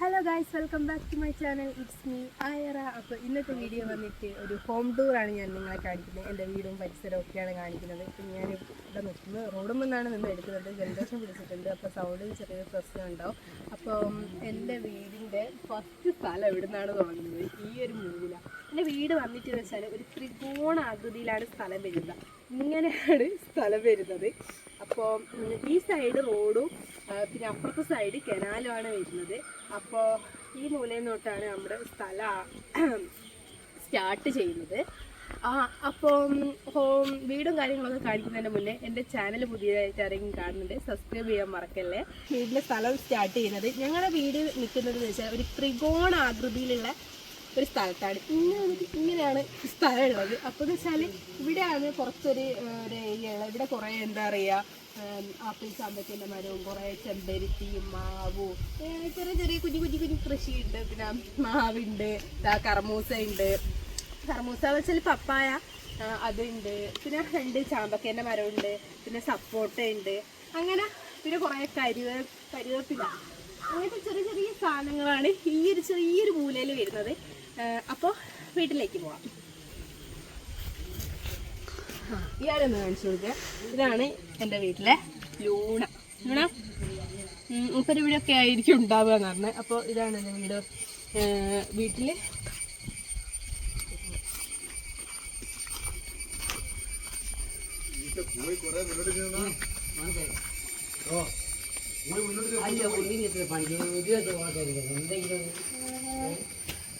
Hello guys welcome back to my channel it's me Aayara അപ്പോൾ ഇന്നത്തെ video വന്നിട്ട് ഒരു ഹോം ടൂറാണ് ഞാൻ നിങ്ങളെ കാണിക്കുന്നത്. എന്റെ വീടും പരിസരവും ഒക്കെയാണ് കാണിക്കുന്നത്. ഇപ്പം ഞാൻ ഇവിടെ നിൽക്കുന്നത് റോഡും നിന്നാണ് നിന്ന് എടുക്കുന്നത്. ജലദോഷം പിടിച്ചിട്ടുണ്ട്. അപ്പോൾ സൗണ്ടിൽ ചെറിയ പ്രശ്നം ഉണ്ടാവും. അപ്പോൾ എന്റെ വീടിന്റെ ഫസ്റ്റ് സ്ഥലം എവിടെ നിന്നാണ് തുടങ്ങുന്നത്? ഈ ഒരു മൂവിലാണ് എന്റെ വീട് വന്നിട്ട് വെച്ചാൽ ഒരു ത്രികോണാകൃതിയിലാണ് സ്ഥലം വരുന്നത്. ഇങ്ങനെയാണ് സ്ഥലം വരുന്നത്. അപ്പോൾ ഈ സൈഡ് റോഡും പിന്നെ അപ്പുറത്തെ സൈഡ് കനാലുമാണ് വരുന്നത്. അപ്പോൾ ഈ മൂലയിൽ നിന്നോട്ടാണ് നമ്മുടെ സ്ഥലം സ്റ്റാർട്ട് ചെയ്യുന്നത്. ആ അപ്പം ഹോം വീടും കാര്യങ്ങളൊക്കെ കാണിക്കുന്നതിന് മുന്നേ എന്റെ ചാനൽ പുതിയതായിട്ട് ആരെങ്കിലും കാണുന്നുണ്ട് സബ്സ്ക്രൈബ് ചെയ്യാൻ മറക്കല്ലേ? വീടിന്റെ സ്ഥലം സ്റ്റാർട്ട് ചെയ്യുന്നത്. ഞങ്ങളുടെ വീട് നിൽക്കുന്നത് എന്ന് വെച്ചാൽ ഒരു ത്രികോണ ആകൃതിയിലുള്ള ഒരു സ്ഥലത്താണ്. ഇങ്ങനെ ഇങ്ങനെയാണ് സ്ഥലം ഉള്ളത് അപ്പോൾ എന്ന് വെച്ചാൽ ഇവിടെയാണ് കുറച്ചൊരു ഒരു ഏരിയ ഉള്ളത്. ഇവിടെ കുറേ എന്താ പറയുക ആപ്പിൾ സാമ്പത്തിന്റെ മരവും കുറേ ചെമ്പരത്തിയും മാവും ചെറിയ ചെറിയ കുഞ്ഞു കുഞ്ഞു കുഞ്ഞു കൃഷിയുണ്ട്. പിന്നെ മാവുണ്ട് കർമൂസ ഉണ്ട് കർമൂസ എന്ന് വെച്ചാൽ പപ്പായ അതുണ്ട്. പിന്നെ രണ്ട് ചാമ്പക്കേന്റെ മരമുണ്ട് പിന്നെ സപ്പോട്ട ഉണ്ട് അങ്ങനെ പിന്നെ കുറേ കരുവ കരുവേപ്പില. അങ്ങനത്തെ ചെറിയ ചെറിയ സാധനങ്ങളാണ് ഈ ഒരു ചെറിയൊരു മൂലയിൽ വരുന്നത്. അപ്പോൾ വീട്ടിലേക്ക് പോവാം. ഇയാളൊന്ന് കാണിച്ചു കൊടുക്കുക ഇതാണ് എന്റെ വീട്ടിലെ ലൂണ. ലൂണ മുപ്പത് വീടൊക്കെ ആയിരിക്കും ഉണ്ടാവുക എന്ന് പറഞ്ഞത് അപ്പോൾ ഇതാണ് എന്റെ വീട്. വീട്ടിൽ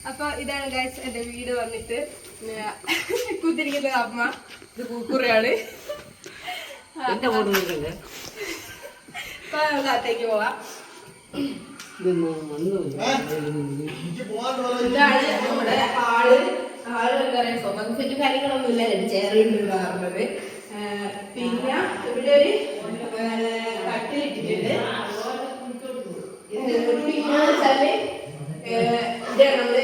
അപ്പൊ ഇതാണ് ഗൈസ് എന്റെ വീട് വന്നിട്ട് കുത്തിരിക്കുന്നത് അമ്മ ഇത് കൂക്കുറയാണ് എന്റെ അകത്തേക്ക് പോവാം ഇതാണ് നമ്മുടെ ആൾ ആൾ എന്താ പറയാ സ്വന്തം സെറ്റ് കാര്യങ്ങളൊന്നും ഇല്ല രണ്ട് ചെയറുണ്ട് പറഞ്ഞത് പിന്നെ ഇവിടെ ഒരു കട്ടിലിട്ടിട്ടുണ്ട് ഇത് വെച്ചാൽ ഇതാണ്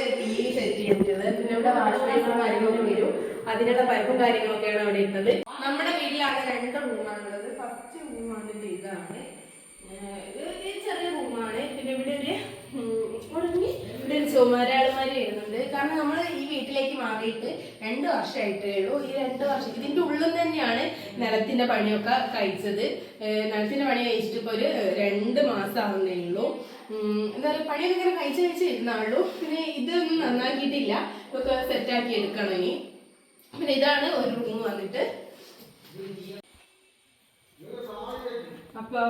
ഇവിടെ വാഷ് ബേസിനും കാര്യങ്ങളൊക്കെ വരും. അതിനുള്ള പൈപ്പും കാര്യങ്ങളൊക്കെയാണ് അവിടെ ഇട്ടത്. നമ്മുടെ വീട്ടിലാണ് രണ്ട് റൂമാണുള്ളത്. ഫസ്റ്റ് റൂമാണ് ഇതാണ്. ഒരു ചെറിയ റൂമാണ് പിന്നെ ഇവിടെ ഒരു ഉം, ഉറങ്ങി ഇവിടെ ഒരു ചുമരാളുമാരി എഴുതുന്നുണ്ട് കാരണം നമ്മൾ ഈ വീട്ടിലേക്ക് മാറിയിട്ട് രണ്ട് വർഷമായിട്ടേ ഉള്ളൂ. ഈ രണ്ട് വർഷം ഇതിന്റെ ഉള്ളിൽ തന്നെയാണ് നിലത്തിന്റെ പണിയൊക്കെ കഴിച്ചത്. ഏഹ് നിലത്തിന്റെ പണി കഴിച്ചിട്ട് ഇപ്പോൾ ഒരു രണ്ട് മാസം ആവുന്നേ ഉള്ളൂ എന്താ പറയുക പണിയൊക്കെ ഇങ്ങനെ കഴിച്ച് കഴിച്ച് ഇരുന്നാളുള്ളൂ പിന്നെ ഇതൊന്നും നന്നാക്കിയിട്ടില്ല. ഇതൊക്കെ സെറ്റാക്കി എടുക്കണം ഇനി. പിന്നെ ഇതാണ് ഒരു റൂം വന്നിട്ട്. അപ്പൊ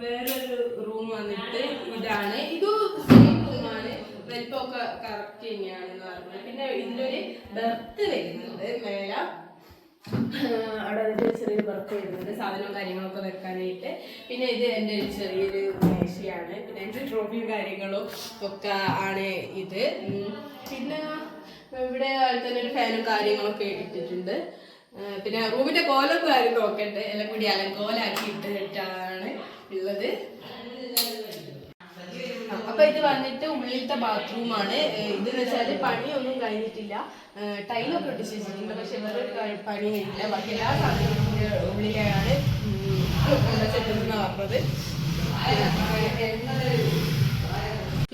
വേറൊരു റൂം വന്നിട്ട് ഇതാണ്. ഇത് സെയിം റൂമാണ് വലിപ്പമൊക്കെ കറക്റ്റ് തന്നെയാണെന്ന് പറഞ്ഞത് പിന്നെ ഇതിലൊരു ബെർത്ത് വരുന്നുണ്ട്. മേല അവിടെ ഒരു ചെറിയൊരു ബെർത്ത് വരുന്നുണ്ട്. സാധനവും കാര്യങ്ങളൊക്കെ വെക്കാനായിട്ട്. പിന്നെ ഇത് എന്റെ ഒരു ചെറിയൊരു മേശയാണ്. പിന്നെ എന്റെ ട്രോഫിയും കാര്യങ്ങളും ഒക്കെ ആണ് ഇത്. പിന്നെ ഇവിടെ തന്നെ ഒരു ഫാനും കാര്യങ്ങളൊക്കെ ഇട്ടിട്ടുണ്ട്. പിന്നെ റൂമിന്റെ കോലൊന്നും ആരും നോക്കട്ടെ എല്ലാം കൂടി അലങ്കോലാക്കി ഇട്ടിട്ടാണ് ഉള്ളത് അപ്പൊ ഇത് വന്നിട്ട് ഉള്ളിലത്തെ ബാത്റൂമാണ് ഇത് വെച്ചാൽ പണിയൊന്നും കഴിഞ്ഞിട്ടില്ല ടൈലൊക്കെ ഒട്ടിച്ച് വെച്ചിട്ടുണ്ട് പക്ഷെ വേറൊരു പണി കഴിഞ്ഞില്ല ബാക്കി എല്ലാ സാധനങ്ങളും സെറ്റ് പറഞ്ഞത്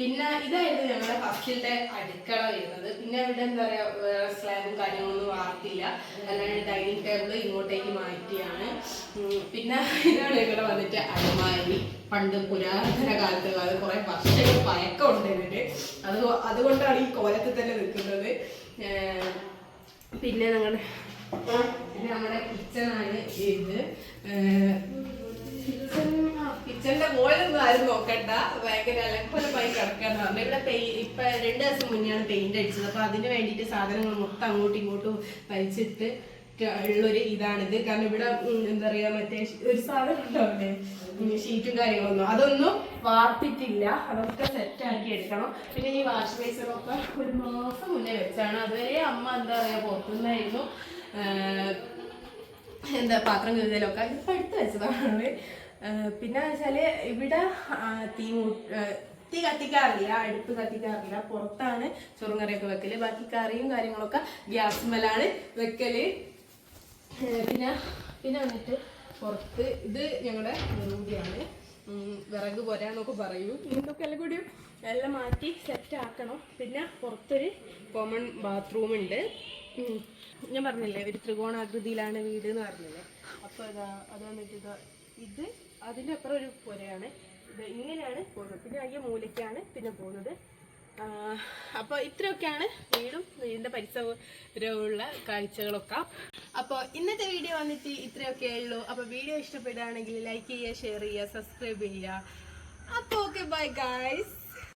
പിന്നെ ഇതായിരുന്നു ഞങ്ങളുടെ ഫസ്റ്റിലത്തെ അടുക്കള വരുന്നത്. പിന്നെ ഇവിടെ എന്താ പറയാ സ്ലാബും കാര്യങ്ങളൊന്നും വാർത്തില്ല അല്ലാണ്ട് ഡൈനിങ് ടേബിൾ ഇങ്ങോട്ടേക്ക് മാറ്റിയാണ്. പിന്നെ ഇതാണ് ഇവിടെ വന്നിട്ട് അലമാരി. പണ്ട് പുരാതന കാലത്ത് അത് കുറെ വർഷം പഴക്കമുണ്ട് ഇതിന് അത് അതുകൊണ്ടാണ് ഈ കോലത്തിൽ തന്നെ നിൽക്കുന്നത്. പിന്നെ ഞങ്ങളുടെ പിന്നെ നമ്മുടെ കിച്ചണാണ് ഇത്. ആരും നോക്കണ്ട. ഭയങ്കര അലക്കോലമായി കിടക്കാന്ന് പറഞ്ഞു. ഇവിടെ പെയിൻ ഇപ്പൊ രണ്ടു ദിവസം മുന്നെയാണ് പെയിന്റ് അടിച്ചത്. അപ്പൊ അതിന് വേണ്ടിയിട്ട് സാധനങ്ങൾ മൊത്തം അങ്ങോട്ടും ഇങ്ങോട്ടും വലിച്ചിട്ട് ഉള്ളൊരു ഇതാണിത്. കാരണം ഇവിടെ എന്താ പറയാ മറ്റേ ഒരു സാധനം ഉണ്ടാവില്ലേ ഷീറ്റും കാര്യങ്ങളൊന്നും. അതൊന്നും വാർത്തിട്ടില്ല. അതൊക്കെ സെറ്റ് ആക്കി എടുക്കണം. പിന്നെ ഈ വാഷ് ബേസിനൊക്കെ ഒരു മാസം മുന്നേ വെച്ചാണ്. അതുവരെ അമ്മ എന്താ പറയാ പുറത്തുനിന്നായിരുന്നു എന്താ പാത്രം കഴുകലൊക്കെ. ഇപ്പൊ എടുത്ത് വെച്ചതാണ്. പിന്നെ വെച്ചാൽ ഇവിടെ തീ തീ കത്തിക്കാറില്ല അടുപ്പ് കത്തിക്കാറില്ല. പുറത്താണ് ചോറും കറിയൊക്കെ വെക്കൽ. ബാക്കി കറിയും കാര്യങ്ങളൊക്കെ ഗ്യാസ്മലാണ് വെക്കൽ. ഏഹ് പിന്നെ പിന്നെ വന്നിട്ട് പുറത്ത് ഇത് ഞങ്ങളുടെ മുറുകൂടിയാണ് വിറക് പോരാന്നൊക്കെ പറയൂ. ഇതൊക്കെ എല്ലാം കൂടിയും എല്ലാം മാറ്റി സെറ്റ് ആക്കണം. പിന്നെ പുറത്തൊരു കോമൺ ബാത്റൂം ഉണ്ട്. ഞാൻ പറഞ്ഞില്ലേ ഒരു ത്രികോണാകൃതിയിലാണ് വീട് എന്ന് പറഞ്ഞില്ലേ? അപ്പോൾ ഇതാ അത് വന്നിട്ട് ഇതാ ഇത് അതിന്റെ അപ്പുറം ഒരു പുരയാണ്. ഇത് ഇങ്ങനെയാണ് പോകുന്നത്. പിന്നെ അയ്യ മൂലയ്ക്കാണ് പിന്നെ പോകുന്നത്. അപ്പോൾ ഇത്രയൊക്കെയാണ് വീടും വീടിന്റെ പരിസരമുള്ള കാഴ്ചകളൊക്കെ. അപ്പോൾ ഇന്നത്തെ വീഡിയോ വന്നിട്ട് ഇത്രയൊക്കെ ഉള്ളൂ. അപ്പോൾ വീഡിയോ ഇഷ്ടപ്പെടുകയാണെങ്കിൽ ലൈക്ക് ചെയ്യുക ഷെയർ ചെയ്യുക സബ്സ്ക്രൈബ് ചെയ്യുക. അപ്പോൾ ഓക്കെ ബൈ ഗായ്സ്